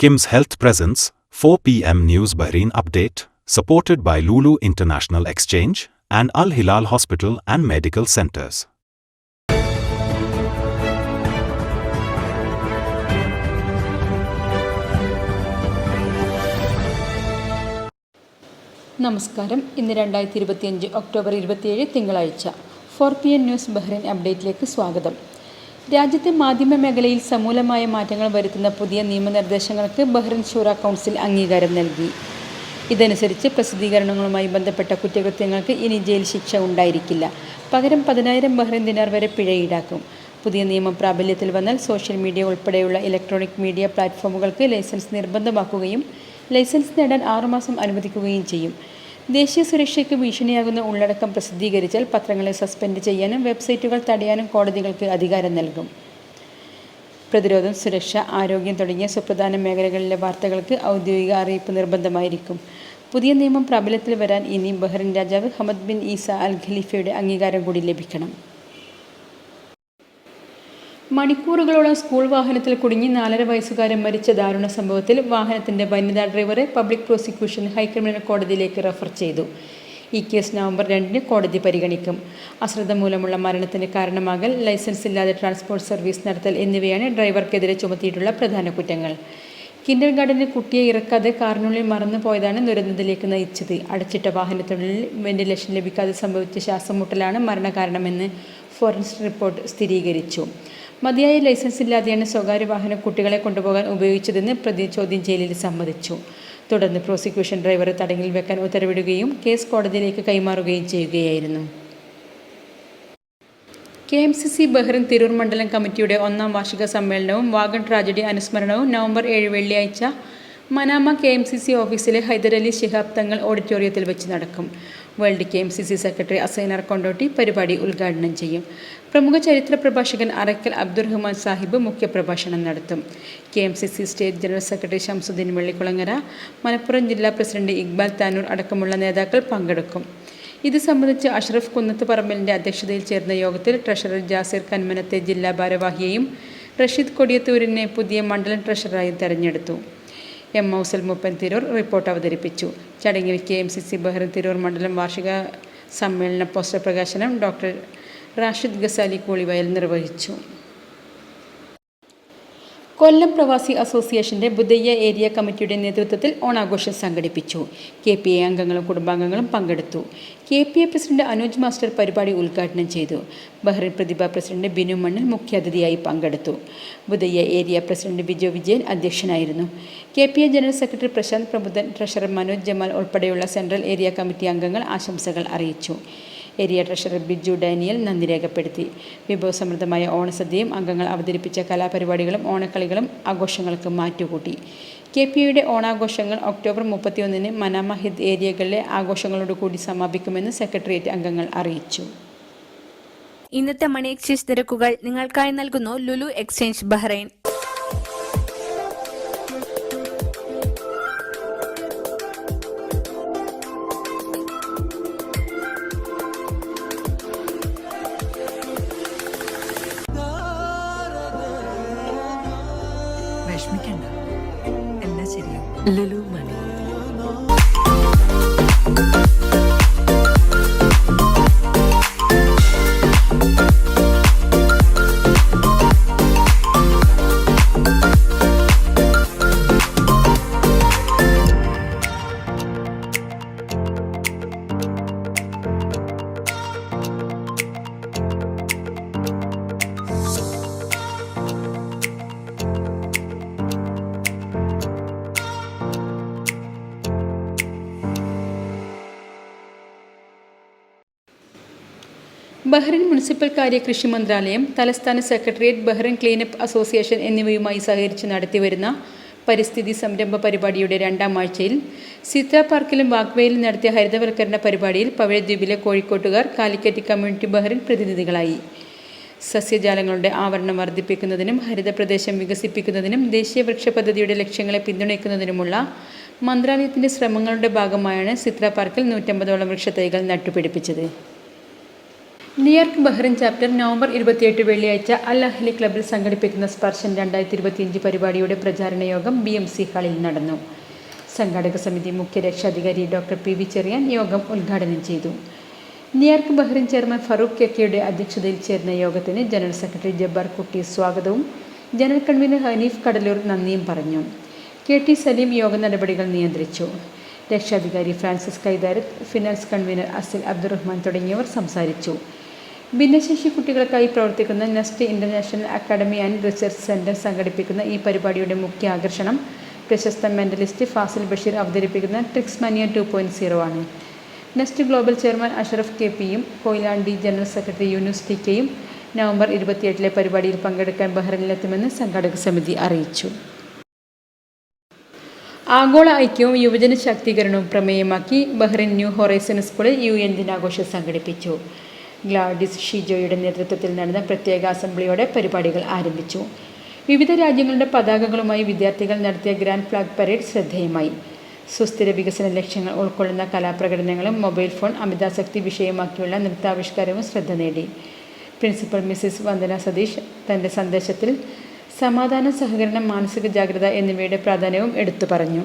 Kim's Health Presence, 4 p.m. News Bahrain Update, supported by Lulu International Exchange and Al Hilal Hospital and Medical Centers. നമസ്കാരം ഇന്ന് രണ്ടായിരത്തി ഇരുപത്തിയഞ്ച് October ഇരുപത്തിയേഴ് തിങ്കളാഴ്ച four P N news Bahrain അപ്ഡേറ്റിലേക്ക് സ്വാഗതം രാജ്യത്തെ മാധ്യമ മേഖലയിൽ സമൂലമായ മാറ്റങ്ങൾ വരുത്തുന്ന പുതിയ നിയമനിർദ്ദേശങ്ങൾക്ക് ബഹ്റിൻ ഷൂറ കൗൺസിൽ അംഗീകാരം നൽകി. ഇതനുസരിച്ച് പ്രസിദ്ധീകരണങ്ങളുമായി ബന്ധപ്പെട്ട കുറ്റകൃത്യങ്ങൾക്ക് ഇനി ജയിൽ ശിക്ഷ ഉണ്ടായിരിക്കില്ല. പകരം പതിനായിരം ബഹ്റിൻ ദിനാർ വരെ പിഴ ഈടാക്കും. പുതിയ നിയമം പ്രാബല്യത്തിൽ വന്നാൽ സോഷ്യൽ മീഡിയ ഉൾപ്പെടെയുള്ള ഇലക്ട്രോണിക് മീഡിയ പ്ലാറ്റ്ഫോമുകൾക്ക് ലൈസൻസ് നിർബന്ധമാക്കുകയും ലൈസൻസ് നേടാൻ ആറുമാസം അനുവദിക്കുകയും ചെയ്യും. ദേശീയ സുരക്ഷയ്ക്ക് ഭീഷണിയാകുന്ന ഉള്ളടക്കം പ്രസിദ്ധീകരിച്ചാൽ പത്രങ്ങളെ സസ്പെൻഡ് ചെയ്യാനും വെബ്സൈറ്റുകൾ തടയാനും കോടതികൾക്ക് അധികാരം നൽകും. പ്രതിരോധം സുരക്ഷ ആരോഗ്യം തുടങ്ങിയ സുപ്രധാന മേഖലകളിലെ വാർത്തകൾക്ക് ഔദ്യോഗിക അറിയിപ്പ് നിർബന്ധമായിരിക്കും. പുതിയ നിയമം പ്രാബല്യത്തിൽ വരാൻ ഇനി ബഹ്റിൻ രാജാവ് ഹമദ് ബിൻ ഈസ അൽ ഖലീഫയുടെ അംഗീകാരം കൂടി ലഭിക്കണം. മണിക്കൂറുകളോളം സ്കൂൾ വാഹനത്തിൽ കുടുങ്ങി നാലര വയസ്സുകാരൻ മരിച്ച ദാരുണ സംഭവത്തിൽ വാഹനത്തിന്റെ വനിതാ ഡ്രൈവറെ പബ്ലിക് പ്രോസിക്യൂഷൻ ഹൈക്രിമിനൽ കോടതിയിലേക്ക് റഫർ ചെയ്തു. ഈ കേസ് നവംബർ രണ്ടിന് കോടതി പരിഗണിക്കും. അശ്രദ്ധ മൂലമുള്ള മരണത്തിന് കാരണമാകൽ ലൈസൻസ് ഇല്ലാതെ ട്രാൻസ്പോർട്ട് സർവീസ് നടത്തൽ എന്നിവയാണ് ഡ്രൈവർക്കെതിരെ ചുമത്തിയിട്ടുള്ള പ്രധാന കുറ്റങ്ങൾ. കിൻഡർ ഗാർഡനിൽ കുട്ടിയെ ഇറക്കാതെ കാറിനുള്ളിൽ മറന്നു പോയതാണ് ദുരന്തത്തിലേക്ക് നയിച്ചത്. അടച്ചിട്ട വാഹനത്തിനുള്ളിൽ വെന്റിലേഷൻ ലഭിക്കാതെ സംഭവിച്ച ശ്വാസമുട്ടലാണ് മരണകാരണമെന്ന് ഫോറൻസിക് റിപ്പോർട്ട് സ്ഥിരീകരിച്ചു. മതിയായ ലൈസൻസ് ഇല്ലാതെയാണ് സ്വകാര്യ വാഹനം കുട്ടികളെ കൊണ്ടുപോകാൻ ഉപയോഗിച്ചതെന്ന് പ്രതി ചോദ്യം ചെയ്യലിൽ സമ്മതിച്ചു. തുടർന്ന് പ്രോസിക്യൂഷൻ ഡ്രൈവറെ തടങ്കിൽ വെക്കാൻ ഉത്തരവിടുകയും കേസ് കോടതിയിലേക്ക് കൈമാറുകയും ചെയ്യുകയായിരുന്നു. K M C C Bahrain Tirur മണ്ഡലം കമ്മിറ്റിയുടെ ഒന്നാം വാർഷിക സമ്മേളനവും വാഗൺ ട്രാജഡി അനുസ്മരണവും നവംബർ ഏഴ് വെള്ളിയാഴ്ച Manama K M C C ഓഫീസിലെ ഹൈദരലി ശിഹാബ് തങ്ങൾ ഓഡിറ്റോറിയത്തിൽ വെച്ച് നടക്കും. World K M C C secretary Assainar Kondotty പരിപാടി ഉദ്ഘാടനം ചെയ്യും. പ്രമുഖ ചരിത്ര പ്രഭാഷകൻ അറക്കൽ അബ്ദുറഹ്മാൻ സാഹിബ് മുഖ്യപ്രഭാഷണം നടത്തും. K M C C state general secretary Shamsuddin Vellikulangara Malappuram ജില്ലാ പ്രസിഡന്റ് ഇക്ബാൽ താനൂർ അടക്കമുള്ള നേതാക്കൾ പങ്കെടുക്കും. ഇത് സംബന്ധിച്ച് അഷ്റഫ് കുന്നത്ത് പറമ്പലിന്റെ അധ്യക്ഷതയിൽ ചേർന്ന യോഗത്തിൽ ട്രഷറർ ജാസിർ കന്മനത്തെ ജില്ലാ ഭാരവാഹിയെയും റഷീദ് കൊടിയത്തൂരിനെ പുതിയ മണ്ഡലം ട്രഷററായും തെരഞ്ഞെടുത്തു. എം മൗസൽ മുപ്പൻ തിരൂർ റിപ്പോർട്ട് അവതരിപ്പിച്ചു. ചടങ്ങിൽ K M C C Bahrain Tirur മണ്ഡലം വാർഷിക സമ്മേളന പോസ്റ്റർ പ്രകാശനം ഡോക്ടർ റാഷിദ് ഗസാലി കോളിവയൽ നിർവഹിച്ചു. കൊല്ലം പ്രവാസി അസോസിയേഷന്റെ ബുദ്ധയ്യ ഏരിയ കമ്മിറ്റിയുടെ നേതൃത്വത്തിൽ ഓണാഘോഷം സംഘടിപ്പിച്ചു. കെ പി എ അംഗങ്ങളും കുടുംബാംഗങ്ങളും പങ്കെടുത്തു. K P A president Anooj master പരിപാടി ഉദ്ഘാടനം ചെയ്തു. ബഹ്റിൻ പ്രതിഭ പ്രസിഡന്റ് ബിനു മണ്ണിൽ മുഖ്യാതിഥിയായി പങ്കെടുത്തു. Budaiya area president Bijo Vijayan അധ്യക്ഷനായിരുന്നു. K P A general secretary Prashanth Prabuddhan treasurer Manoj Jamal ഉൾപ്പെടെയുള്ള സെൻട്രൽ ഏരിയ കമ്മിറ്റി അംഗങ്ങൾ ആശംസകൾ അറിയിച്ചു. ഏരിയ ട്രഷറർ ബിജു ഡാനിയൽ നന്ദി രേഖപ്പെടുത്തി. വിഭവസമൃദ്ധമായ ഓണസദ്യയും അംഗങ്ങൾ അവതരിപ്പിച്ച കലാപരിപാടികളും ഓണക്കളികളും ആഘോഷങ്ങൾക്ക് മാറ്റുകൂട്ടി. കെ പി യുടെ ഓണാഘോഷങ്ങൾ ഒക്ടോബർ മുപ്പത്തിയൊന്നിന് മനാമഹിദ് ഏരിയകളിലെ ആഘോഷങ്ങളോട് കൂടി സമാപിക്കുമെന്ന് സെക്രട്ടേറിയറ്റ് അംഗങ്ങൾ അറിയിച്ചു. ഇന്നത്തെ മണി എക്സ്ചേഞ്ച് നിരക്കുകൾ നിങ്ങൾക്കായി നൽകുന്നു Lulu exchange Bahrain. Lulu Bahrain municipal കാര്യ കൃഷി മന്ത്രാലയം തലസ്ഥാന സെക്രട്ടേറിയറ്റ് ബഹ്റിൻ ക്ലീനപ്പ് അസോസിയേഷൻ എന്നിവയുമായി സഹകരിച്ച് നടത്തിവരുന്ന പരിസ്ഥിതി സംരംഭ പരിപാടിയുടെ രണ്ടാം ആഴ്ചയിൽ സിത്ര പാർക്കിലും വാഗ്വേയിലും നടത്തിയ ഹരിതവൽക്കരണ പരിപാടിയിൽ പവഴദ്വീപിലെ കോഴിക്കോട്ടുകാർ കാലിക്കറ്റ് കമ്മ്യൂണിറ്റി ബഹ്റിൻ പ്രതിനിധികളായി. സസ്യജാലങ്ങളുടെ ആവരണം വർദ്ധിപ്പിക്കുന്നതിനും ഹരിതപ്രദേശം വികസിപ്പിക്കുന്നതിനും ദേശീയ വൃക്ഷ പദ്ധതിയുടെ ലക്ഷ്യങ്ങളെ പിന്തുണയ്ക്കുന്നതിനുമുള്ള മന്ത്രാലയത്തിന്റെ ശ്രമങ്ങളുടെ ഭാഗമായാണ് സിത്ര പാർക്കിൽ നൂറ്റമ്പതോളം വൃക്ഷത്തൈകൾ നട്ടുപിടിപ്പിച്ചത്. New York Bahrain chapter November ഇരുപത്തിയെട്ട് വെള്ളിയാഴ്ച അൽ അഹ്ലി ക്ലബ്ബിൽ സംഘടിപ്പിക്കുന്ന സ്പർശൻ രണ്ടായിരത്തി ഇരുപത്തിയഞ്ച് പരിപാടിയുടെ പ്രചാരണ യോഗം ബി എം സി ഹാളിൽ നടന്നു. സംഘാടക സമിതി മുഖ്യ രക്ഷാധികാരി ഡോക്ടർ പി വി ചെറിയാൻ യോഗം ഉദ്ഘാടനം ചെയ്തു. New York Bahrain chairman Farooq കെക്കിയുടെ അധ്യക്ഷതയിൽ ചേർന്ന യോഗത്തിന് ജനറൽ സെക്രട്ടറി ജബ്ബാർ കുട്ടി സ്വാഗതവും ജനറൽ കൺവീനർ ഹനീഫ് കടലൂർ നന്ദിയും പറഞ്ഞു. കെ ടി സലീം യോഗ നടപടികൾ നിയന്ത്രിച്ചു. രക്ഷാധികാരി ഫ്രാൻസിസ് കൈതാരത്ത് ഫിനാൻസ് കൺവീനർ അസിൽ അബ്ദുറഹ്മാൻ തുടങ്ങിയവർ സംസാരിച്ചു. ഭിന്നശേഷി കുട്ടികൾക്കായി പ്രവർത്തിക്കുന്ന Nest International Academy and Research Centre സംഘടിപ്പിക്കുന്ന ഈ പരിപാടിയുടെ മുഖ്യ ആകർഷണം പ്രശസ്ത മെന്റലിസ്റ്റ് ഫാസിൽ ബഷീർ അവതരിപ്പിക്കുന്ന tricks mania two point zero ആണ്. Nest global chairman Ashraf K പിയും Koyilandy general secretary Yunus T കെയും നവംബർ ഇരുപത്തിയെട്ടിലെ പരിപാടിയിൽ പങ്കെടുക്കാൻ ബഹ്റിനിലെത്തുമെന്ന് സംഘാടക സമിതി അറിയിച്ചു. ആഗോള ഐക്യവും യുവജന ശാക്തീകരണവും പ്രമേയമാക്കി ബഹ്റിൻ ന്യൂ ഹൊറൈസൺ സ്കൂളിൽ യു എൻ ദിനാഘോഷം സംഘടിപ്പിച്ചു. ഗ്ലാഡിസ് ഷിജോയുടെ നേതൃത്വത്തിൽ നടന്ന പ്രത്യേക അസംബ്ലിയോടെ പരിപാടികൾ ആരംഭിച്ചു. വിവിധ രാജ്യങ്ങളുടെ പതാകകളുമായി വിദ്യാർത്ഥികൾ നടത്തിയ ഗ്രാൻഡ് ഫ്ലാഗ് പരേഡ് ശ്രദ്ധേയമായി. സുസ്ഥിര വികസന ലക്ഷ്യങ്ങൾ ഉൾക്കൊള്ളുന്ന കലാപ്രകടനങ്ങളും മൊബൈൽ ഫോൺ അമിതാസക്തി വിഷയമാക്കിയുള്ള നൃത്താവിഷ്കാരവും ശ്രദ്ധ നേടി. പ്രിൻസിപ്പൽ മിസ്സിസ് വന്ദന സതീഷ് തന്റെ സന്ദേശത്തിൽ സമാധാന സഹകരണം മാനസിക ജാഗ്രത എന്നിവയുടെ പ്രാധാന്യവും എടുത്തു പറഞ്ഞു.